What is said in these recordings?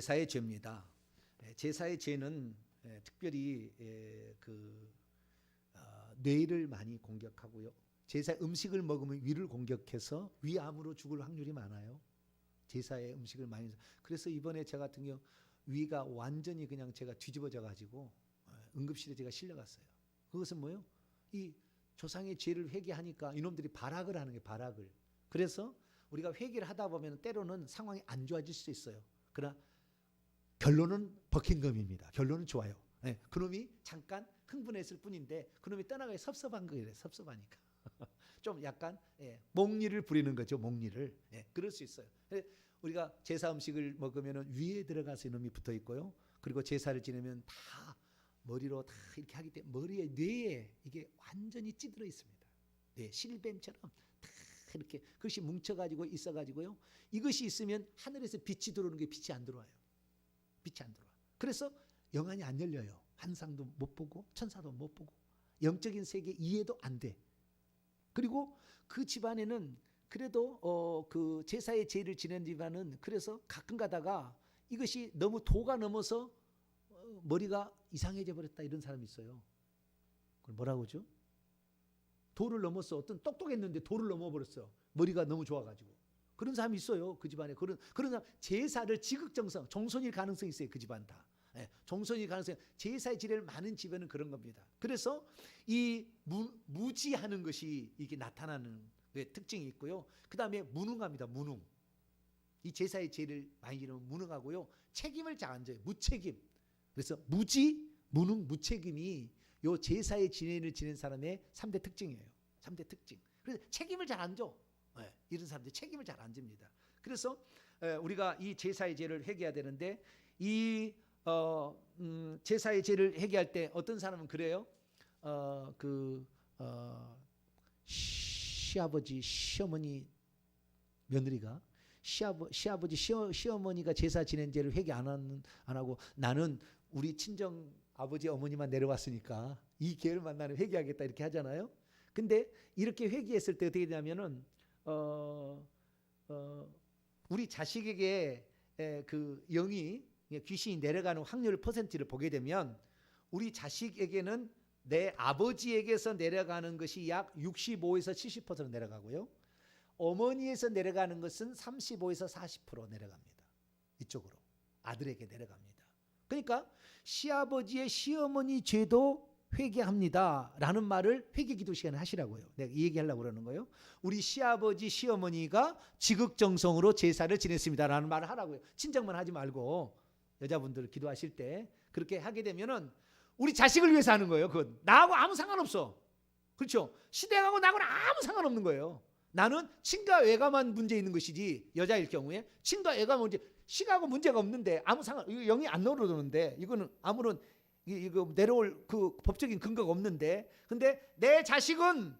제사의 죄입니다. 예, 제사의 죄는 예, 특별히 예, 그 어, 뇌를 많이 공격하고요. 제사 음식을 먹으면 위를 공격해서 위암으로 죽을 확률이 많아요. 제사의 음식을 많이. 그래서 이번에 제 같은 경우 위가 완전히 그냥 제가 뒤집어져 가지고 어, 응급실에 제가 실려갔어요. 그것은 뭐요? 이 조상의 죄를 회개하니까 이놈들이 발악을 하는 게 발악을. 그래서 우리가 회개를 하다 보면 때로는 상황이 안 좋아질 수 있어요. 그러나 결론은 버킹검입니다. 결론은 좋아요. 예, 그놈이 잠깐 흥분했을 뿐인데 그놈이 떠나가기 섭섭한 거예요. 섭섭하니까. 좀 약간 예, 목리를 부리는 거죠. 목리를. 예, 그럴 수 있어요. 예, 우리가 제사 음식을 먹으면 위에 들어가서 이놈이 붙어 있고요. 그리고 제사를 지내면 다 머리로 다 이렇게 하기 때문에 머리에 뇌에 이게 완전히 찌들어 있습니다. 네, 실뱀처럼 다 이렇게 그것이 뭉쳐가지고 있어가지고요. 이것이 있으면 하늘에서 빛이 들어오는 게 빛이 안 들어와요. 빛이 안 들어와. 그래서 영안이 안 열려요. 환상도 못 보고 천사도 못 보고 영적인 세계 이해도 안 돼. 그리고 그 집안에는 그래도 어 그 제사의 제를 지낸 집안은 그래서 가끔 가다가 이것이 너무 도가 넘어서 어, 머리가 이상해져 버렸다 이런 사람이 있어요. 그걸 뭐라고 하죠? 도를 넘었어. 어떤 똑똑했는데 도를 넘어 버렸어. 머리가 너무 좋아 가지고. 그런 사람이 있어요. 그 집안에. 그런, 그런 사람, 제사를 지극정성, 종손일 가능성이 있어요. 그 집안 다. 예, 종손일 가능성, 제사의 지례를 많은 집에는 그런 겁니다. 그래서 이 무, 무지하는 것이 이게 나타나는 그 특징이 있고요. 그 다음에 무능합니다. 무능. 이 제사의 죄를 많이 지르면 무능하고요. 책임을 잘 안 져요. 무책임. 그래서 무지, 무능, 무책임이 요 제사의 진행을 지낸 사람의 3대 특징이에요. 3대 특징. 그래서 책임을 잘 안 져. 예, 이런 사람들이 책임을 잘 안 집니다. 그래서 에, 우리가 이 제사의 죄를 회개해야 되는데 이 어, 음, 제사의 죄를 회개할 때 어떤 사람은 그래요. 어, 그 어, 시아버지, 시어머니 며느리가 시아버, 시아버지, 시어, 시어머니가 제사 지낸 죄를 회개 안, 하는, 안 하고 나는 우리 친정 아버지 어머니만 내려왔으니까 이 기회를 만나는 회개하겠다 이렇게 하잖아요. 근데 이렇게 회개했을 때 어떻게 되냐면은 어, 어, 우리 자식에게 에, 그 영이 귀신이 내려가는 확률 퍼센트를 보게 되면 우리 자식에게는 내 아버지에게서 내려가는 것이 약 65에서 70% 내려가고요. 어머니에서 내려가는 것은 35에서 40% 내려갑니다. 이쪽으로 아들에게 내려갑니다. 그러니까 시아버지의 시어머니 죄도 회개합니다 라는 말을 회개 기도 시간에 하시라고요. 내가 이 얘기 하려고 그러는 거예요. 우리 시아버지 시어머니가 지극정성으로 제사를 지냈습니다 라는 말을 하라고요. 친정만 하지 말고 여자분들 기도하실 때 그렇게 하게 되면은 우리 자식을 위해서 하는 거예요. 그건 나하고 아무 상관없어. 그렇죠? 시댁하고 나하고는 아무 상관없는 거예요. 나는 친가 외가만 문제 있는 것이지 여자일 경우에 친가 외가 문제 시가하고 문제가 없는데 아무 상관 영이 안 내려오는데 이거는 아무런 이- 이거 내려올 그 법적인 근거가 없는데 근데 내 자식은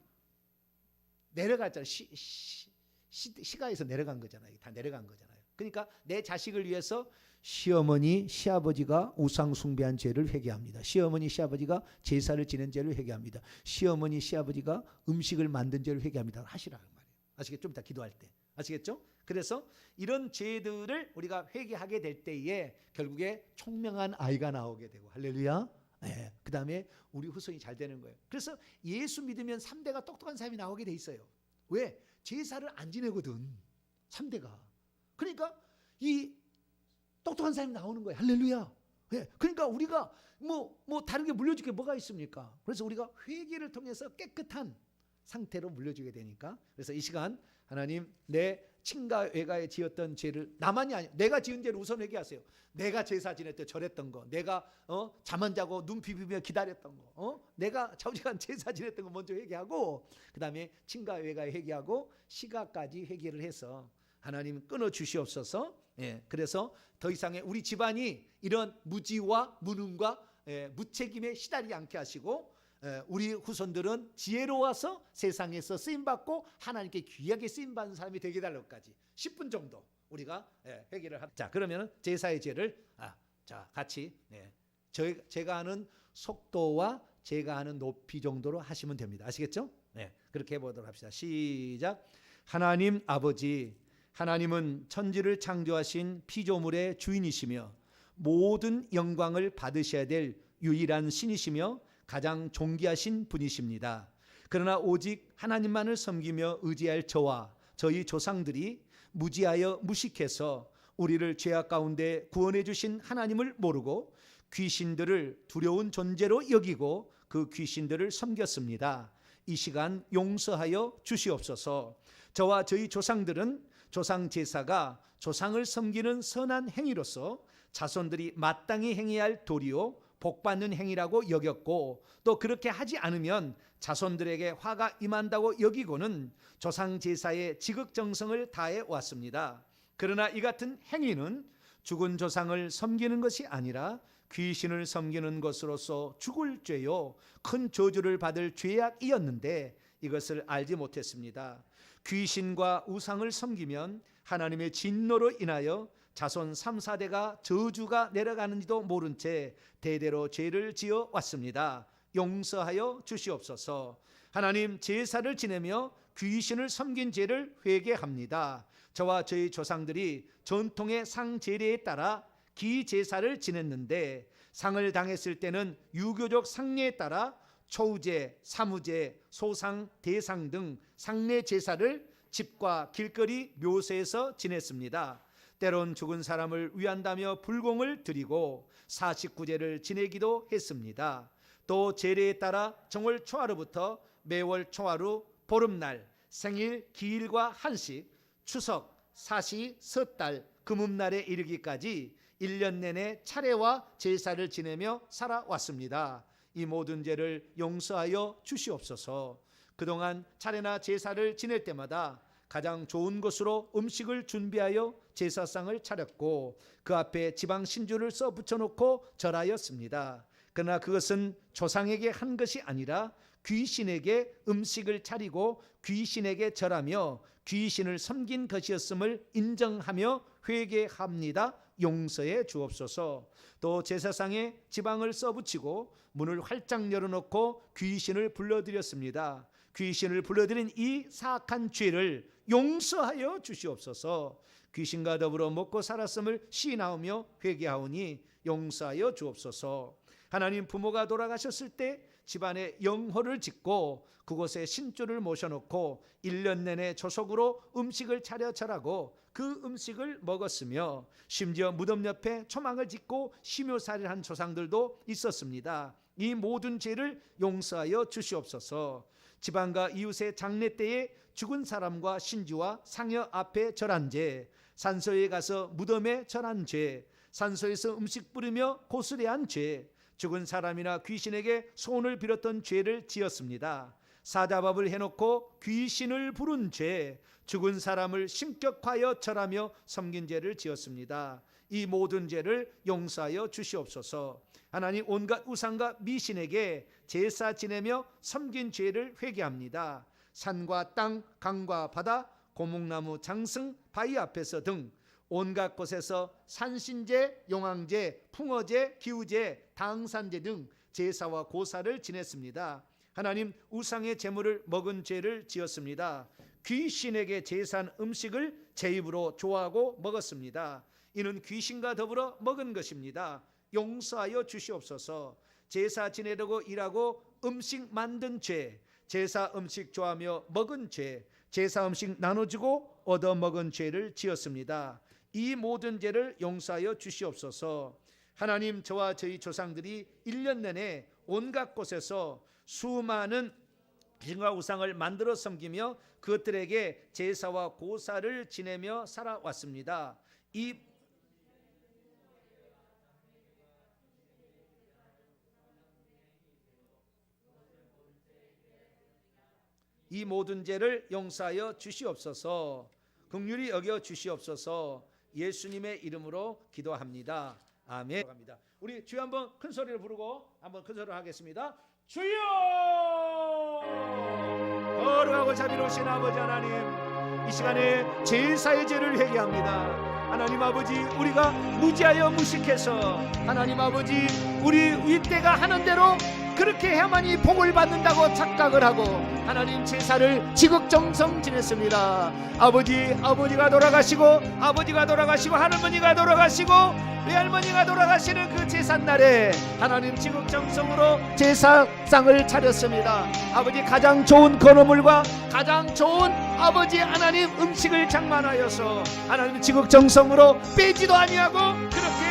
내려갔잖아. 시, 시, 시, 시 가에서 내려간 거잖아요. 다 내려간 거잖아요. 그러니까 내 자식을 위해서 시어머니 시아버지가 우상 숭배한 죄를 회개합니다. 시어머니 시아버지가 제사를 지낸 죄를 회개합니다. 시어머니 시아버지가 음식을 만든 죄를 회개합니다. 하시라는 말이에요. 아시겠죠? 좀 이따 기도할 때. 아시겠죠? 그래서 이런 죄들을 우리가 회개하게 될 때에 결국에 총명한 아이가 나오게 되고 할렐루야. 네. 그 다음에 우리 후손이 잘 되는 거예요. 그래서 예수 믿으면 3대가 똑똑한 사람이 나오게 돼 있어요. 왜? 제사를 안 지내거든. 3대가. 그러니까 이 똑똑한 사람이 나오는 거예요. 할렐루야. 예. 그러니까 우리가 뭐, 뭐 다른 게 물려줄 게 뭐가 있습니까? 그래서 우리가 회개를 통해서 깨끗한 상태로 물려주게 되니까 그래서 이 시간 하나님 내 친가 외가에 지었던 죄를 나만이 아니 내가 지은 죄를 우선 회개하세요. 내가 제사 지낼 때 절했던 거, 내가 어 잠 안 자고 눈 비비며 기다렸던 거, 어 내가 좌우지간 제사 지냈던 거 먼저 회개하고 그 다음에 친가 외가에 회개하고 시가까지 회개를 해서 하나님 끊어 주시옵소서. 예, 그래서 더 이상의 우리 집안이 이런 무지와 무능과 예, 무책임에 시달리지 않게 하시고 에, 우리 후손들은 지혜로워서 세상에서 쓰임 받고 하나님께 귀하게 쓰임 받는 사람이 되게 달라고까지 10분 정도 우리가 예, 회개를 합. 자 그러면은 제사의 죄를 아, 자 같이 네. 저 제가 하는 속도와 제가 하는 높이 정도로 하시면 됩니다. 아시겠죠? 네 그렇게 해보도록 합시다. 시작. 하나님 아버지 하나님은 천지를 창조하신 피조물의 주인이시며 모든 영광을 받으셔야 될 유일한 신이시며 가장 존귀하신 분이십니다. 그러나 오직 하나님만을 섬기며 의지할 저와 저희 조상들이 무지하여 무식해서 우리를 죄악 가운데 구원해 주신 하나님을 모르고 귀신들을 두려운 존재로 여기고 그 귀신들을 섬겼습니다. 이 시간 용서하여 주시옵소서. 저와 저희 조상들은 조상 제사가 조상을 섬기는 선한 행위로서 자손들이 마땅히 행해야 할 도리요 복받는 행위라고 여겼고 또 그렇게 하지 않으면 자손들에게 화가 임한다고 여기고는 조상 제사의 지극정성을 다해 왔습니다. 그러나 이 같은 행위는 죽은 조상을 섬기는 것이 아니라 귀신을 섬기는 것으로서 죽을 죄요 큰 저주를 받을 죄악이었는데 이것을 알지 못했습니다. 귀신과 우상을 섬기면 하나님의 진노로 인하여 자손 3, 4대가 저주가 내려가는지도 모른 채 대대로 죄를 지어 왔습니다. 용서하여 주시옵소서. 하나님 제사를 지내며 귀신을 섬긴 죄를 회개합니다. 저와 저희 조상들이 전통의 상 제례에 따라 기 제사를 지냈는데 상을 당했을 때는 유교적 상례에 따라 초우제, 사무제, 소상, 대상 등 상례 제사를 집과 길거리 묘소에서 지냈습니다. 때론 죽은 사람을 위한다며 불공을 드리고 49제를 지내기도 했습니다. 또 제례에 따라 정월 초하루부터 매월 초하루, 보름날, 생일, 기일과 한식, 추석, 사시, 섣달, 금음날에 이르기까지 1년 내내 차례와 제사를 지내며 살아왔습니다. 이 모든 죄를 용서하여 주시옵소서. 그동안 차례나 제사를 지낼 때마다 가장 좋은 것으로 음식을 준비하여 제사상을 차렸고 그 앞에 지방 신주를 써 붙여놓고 절하였습니다. 그러나 그것은 조상에게 한 것이 아니라 귀신에게 음식을 차리고 귀신에게 절하며 귀신을 섬긴 것이었음을 인정하며 회개합니다. 용서해 주옵소서. 또 제사상에 지방을 써붙이고 문을 활짝 열어놓고 귀신을 불러들였습니다. 귀신을 불러들인 이 사악한 죄를 용서하여 주시옵소서. 귀신과 더불어 먹고 살았음을 시나오며 회개하오니 용서하여 주옵소서. 하나님 부모가 돌아가셨을 때 집안에 영호를 짓고 그곳에 신주를 모셔놓고 1년 내내 조속으로 음식을 차려 절하고 그 음식을 먹었으며 심지어 무덤 옆에 초망을 짓고 심효살을 한 조상들도 있었습니다. 이 모든 죄를 용서하여 주시옵소서. 지방과 이웃의 장례 때에 죽은 사람과 신주와 상여 앞에 절한 죄, 산소에 가서 무덤에 절한 죄, 산소에서 음식 뿌리며 고스레한 죄, 죽은 사람이나 귀신에게 소원을 빌었던 죄를 지었습니다. 사자밥을 해놓고 귀신을 부른 죄, 죽은 사람을 신격하여 절하며 섬긴 죄를 지었습니다. 이 모든 죄를 용서하여 주시옵소서. 하나님 온갖 우상과 미신에게 제사 지내며 섬긴 죄를 회개합니다. 산과 땅, 강과 바다, 고목나무, 장승, 바위 앞에서 등 온갖 곳에서 산신제, 용왕제, 풍어제, 기우제, 당산제 등 제사와 고사를 지냈습니다. 하나님 우상의 제물을 먹은 죄를 지었습니다. 귀신에게 제사한 음식을 제 입으로 좋아하고 먹었습니다. 이는 귀신과 더불어 먹은 것입니다. 용서하여 주시옵소서. 제사 지내려고 일하고 음식 만든 죄, 제사 음식 좋아하며 먹은 죄, 제사 음식 나눠주고 얻어 먹은 죄를 지었습니다. 이 모든 죄를 용서하여 주시옵소서. 하나님 저와 저희 조상들이 1년 내내 온갖 곳에서 수많은 신과 우상을 만들어 섬기며 그것들에게 제사와 고사를 지내며 살아왔습니다. 이 이 모든 죄를 용서하여 주시옵소서. 긍휼히 여겨 주시옵소서. 예수님의 이름으로 기도합니다. 아멘. 우리 주여 한번 큰 소리를 부르고 한번 큰 소리를 하겠습니다. 주여! 거룩하고 자비로우신 아버지 하나님, 이 시간에 제사의 죄를 회개합니다. 하나님 아버지, 우리가 무지하여 무식해서 하나님 아버지, 우리 윗대가 하는 대로 그렇게 해야만이 복을 받는다고 착각을 하고 하나님 제사를 지극정성 지냈습니다. 아버지 아버지가 돌아가시고 아버지가 돌아가시고 할머니가 돌아가시고 외할머니가 돌아가시는 그 제삿날에 하나님 지극정성으로 제사상을 차렸습니다. 아버지 가장 좋은 건어물과 가장 좋은 아버지 하나님 음식을 장만하여서 하나님 지극정성으로 빼지도 아니하고 그렇게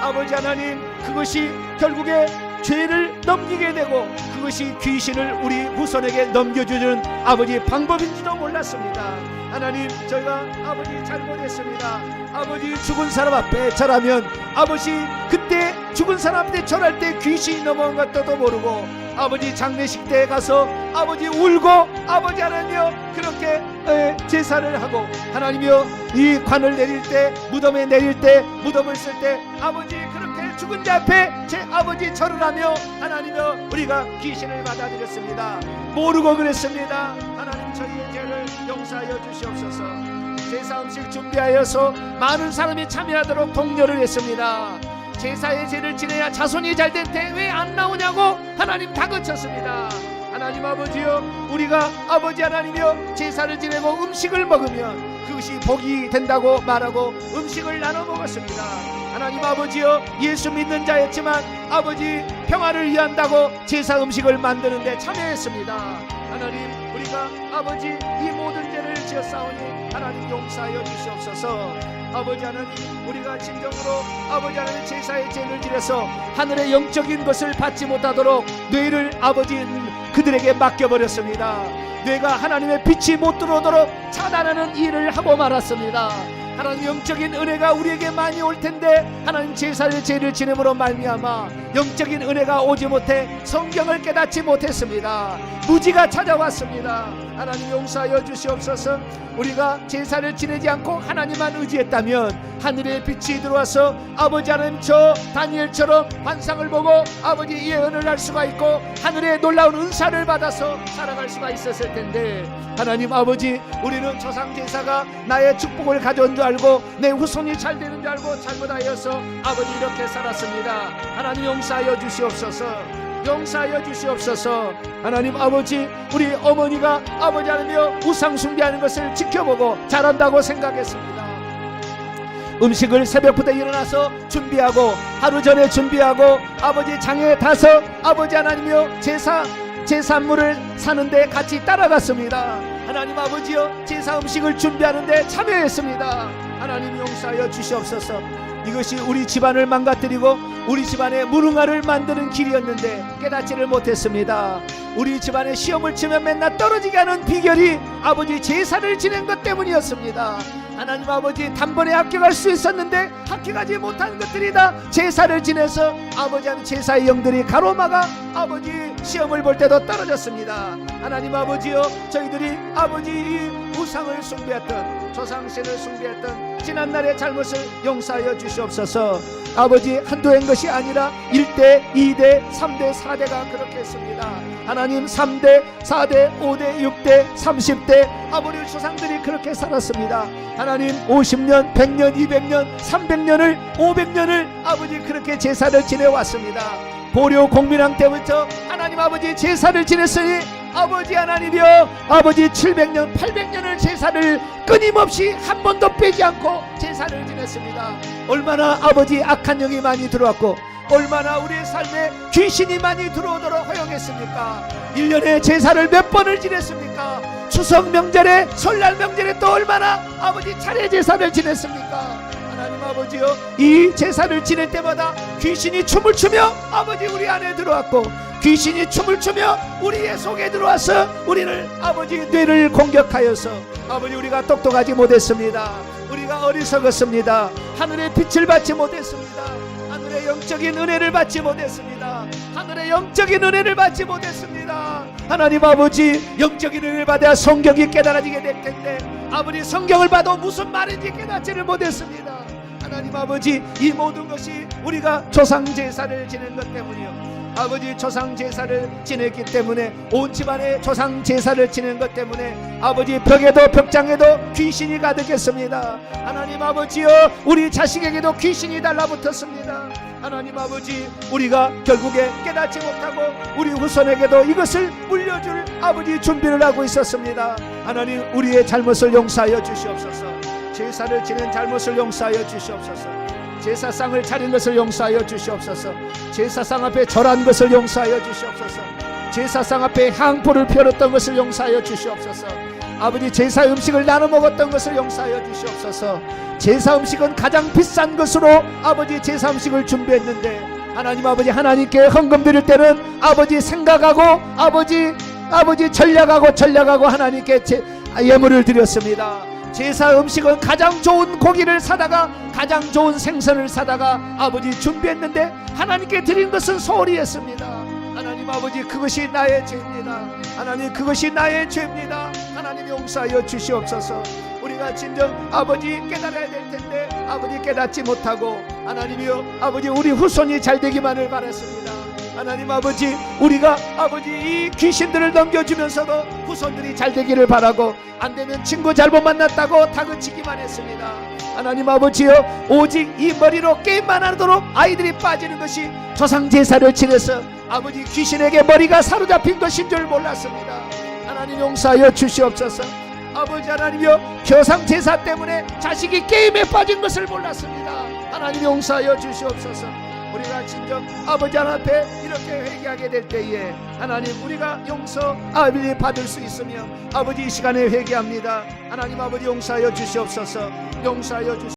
아버지 하나님 그것이 결국에 죄를 넘기게 되고 그것이 귀신을 우리 후손에게 넘겨주는 아버지 방법인지도 몰랐습니다. 하나님 저희가 아버지 잘못했습니다. 아버지 죽은 사람 앞에 절하면 아버지 그때 죽은 사람 앞에 절할 때 귀신이 넘어온 것도 모르고 아버지 장례식 때에 가서 아버지 울고 아버지 하나님여 그렇게 에, 제사를 하고 하나님여 이 관을 내릴 때 무덤에 내릴 때 무덤을 쓸 때 아버지 그렇게 죽은 자 앞에 제 아버지 절을 하며 하나님여 우리가 귀신을 받아들였습니다 모르고 그랬습니다 하나님 저희의 용서하여 주시옵소서 제사 음식 준비하여서 많은 사람이 참여하도록 독려를 했습니다 제사의 죄를 지내야 자손이 잘 될 때 왜 안 나오냐고 하나님 다그쳤습니다. 하나님 아버지여 우리가 아버지 하나님이여 제사를 지내고 음식을 먹으면 그것이 복이 된다고 말하고 음식을 나눠 먹었습니다. 하나님 아버지여 예수 믿는 자였지만 아버지 평화를 위한다고 제사 음식을 만드는데 참여했습니다. 하나님 우리가 아버지 이 모든 죄를 지었사오니 하나님 용서하여 주시옵소서. 아버지 하나님 우리가 진정으로 아버지 하나님 제사의 죄를 지려서 하늘의 영적인 것을 받지 못하도록 뇌를 아버지 그들에게 맡겨버렸습니다. 뇌가 하나님의 빛이 못 들어오도록 차단하는 일을 하고 말았습니다. 하나님 영적인 은혜가 우리에게 많이 올 텐데 하나님 제사의 죄를 지냄으로 말미암아 영적인 은혜가 오지 못해 성경을 깨닫지 못했습니다. 무지가 찾아왔습니다. 하나님 용서하여 주시옵소서. 우리가 제사를 지내지 않고 하나님만 의지했다면 하늘의 빛이 들어와서 아버지 하나님 저 다니엘처럼 환상을 보고 아버지 예언을 할 수가 있고 하늘의 놀라운 은사를 받아서 살아갈 수가 있었을 텐데 하나님 아버지 우리는 조상 제사가 나의 축복을 가져온 줄 알고 내 후손이 잘 되는 줄 알고 잘못하여서 아버지 이렇게 살았습니다. 하나님 용서하여 주시옵소서. 용서하여 주시옵소서 하나님 아버지 우리 어머니가 아버지 하나며 우상 숭배하는 것을 지켜보고 잘한다고 생각했습니다 음식을 새벽부터 일어나서 준비하고 하루 전에 준비하고 아버지 장에 타서 아버지 하나님이여 제사 제산물을 사는데 같이 따라갔습니다 하나님 아버지여 제사 음식을 준비하는데 참여했습니다 하나님 용서하여 주시옵소서 이것이 우리 집안을 망가뜨리고 우리 집안의 무능화를 만드는 길이었는데 깨닫지를 못했습니다. 우리 집안에 시험을 치면 맨날 떨어지게 하는 비결이 아버지 제사를 지낸 것 때문이었습니다. 하나님 아버지 단번에 합격할 수 있었는데 합격하지 못한 것들이 다 제사를 지내서 아버지 한 제사의 영들이 가로막아 아버지 시험을 볼 때도 떨어졌습니다. 하나님 아버지여 저희들이 아버지 이 우상을 숭배했던 조상신을 숭배했던 지난 날의 잘못을 용서하여 주시옵소서. 아버지 한두 한 것이 아니라 1대 2대 3대 4대가 그렇게 했습니다. 하나님 3대 4대 5대 6대 30대 아버지 조상들이 그렇게 살았습니다. 하나님 50년 100년 200년 300년을 500년을 아버지 그렇게 제사를 지내왔습니다. 보려 공민왕 때부터 하나님 아버지 제사를 지냈으니 아버지 하나님이여 아버지 700년 800년을 제사를 끊임없이 한 번도 빼지 않고 제사를 지냈습니다. 얼마나 아버지 악한 영이 많이 들어왔고 얼마나 우리의 삶에 귀신이 많이 들어오도록 허용했습니까? 1년에 제사를 몇 번을 지냈습니까? 추석 명절에 설날 명절에 또 얼마나 아버지 차례 제사를 지냈습니까 아버지여 이 제사를 지낼 때마다 귀신이 춤을 추며 아버지 우리 안에 들어왔고 귀신이 춤을 추며 우리의 속에 들어와서 우리를 아버지 뇌를 공격하여서 아버지 우리가 똑똑하지 못했습니다. 우리가 어리석었습니다. 하늘의 빛을 받지 못했습니다. 하늘의 영적인 은혜를 받지 못했습니다. 하늘의 영적인 은혜를 받지 못했습니다. 하나님 아버지 영적인 은혜를 받아야 성경이 깨달아지게 될 텐데 아버지 성경을 봐도 무슨 말인지 깨닫지를 못했습니다 하나님 아버지 이 모든 것이 우리가 조상 제사를 지낸 것 때문이요 아버지 조상 제사를 지냈기 때문에 온 집안에 조상 제사를 지낸 것 때문에 아버지 벽에도 벽장에도 귀신이 가득했습니다 하나님 아버지여 우리 자식에게도 귀신이 달라붙었습니다 하나님 아버지 우리가 결국에 깨닫지 못하고 우리 후손에게도 이것을 물려줄 아버지 준비를 하고 있었습니다. 하나님 우리의 잘못을 용서하여 주시옵소서. 제사를 지낸 잘못을 용서하여 주시옵소서. 제사상을 차린 것을 용서하여 주시옵소서. 제사상 앞에 절한 것을 용서하여 주시옵소서. 제사상 앞에 향포를 펴렸던 것을 용서하여 주시옵소서. 아버지 제사 음식을 나눠 먹었던 것을 용서하여 주시옵소서. 제사 음식은 가장 비싼 것으로 아버지 제사 음식을 준비했는데 하나님 아버지 하나님께 헌금 드릴 때는 아버지 생각하고 아버지 아버지 전략하고 전략하고 하나님께 제, 예물을 드렸습니다. 제사 음식은 가장 좋은 고기를 사다가 가장 좋은 생선을 사다가 아버지 준비했는데 하나님께 드린 것은 소홀히 했습니다. 하나님 아버지 그것이 나의 죄입니다. 하나님 그것이 나의 죄입니다. 하나님 용서하여 주시옵소서. 우리가 진정 아버지 깨달아야 될 텐데 아버지 깨닫지 못하고 하나님이여 아버지 우리 후손이 잘 되기만을 바랐습니다. 하나님 아버지 우리가 아버지 이 귀신들을 넘겨주면서도 후손들이 잘 되기를 바라고 안 되면 친구 잘못 만났다고 다그치기만 했습니다. 하나님 아버지여 오직 이 머리로 게임만 하도록 아이들이 빠지는 것이 조상 제사를 지내서 아버지 귀신에게 머리가 사로잡힌 것인 줄 몰랐습니다. 하나님 용서하여 주시옵소서. 아버지 하나님이여 교상 제사 때문에 자식이 게임에 빠진 것을 몰랐습니다. 하나님 용서하여 주시옵소서. 우리가 진정 아버지 앞에 이렇게 회개하게 될 때에 하나님 우리가 용서 아버지 받을 수 있으며 아버지 이 시간에 회개합니다. 하나님 아버지 용서하여 주시옵소서. 용서하여 주시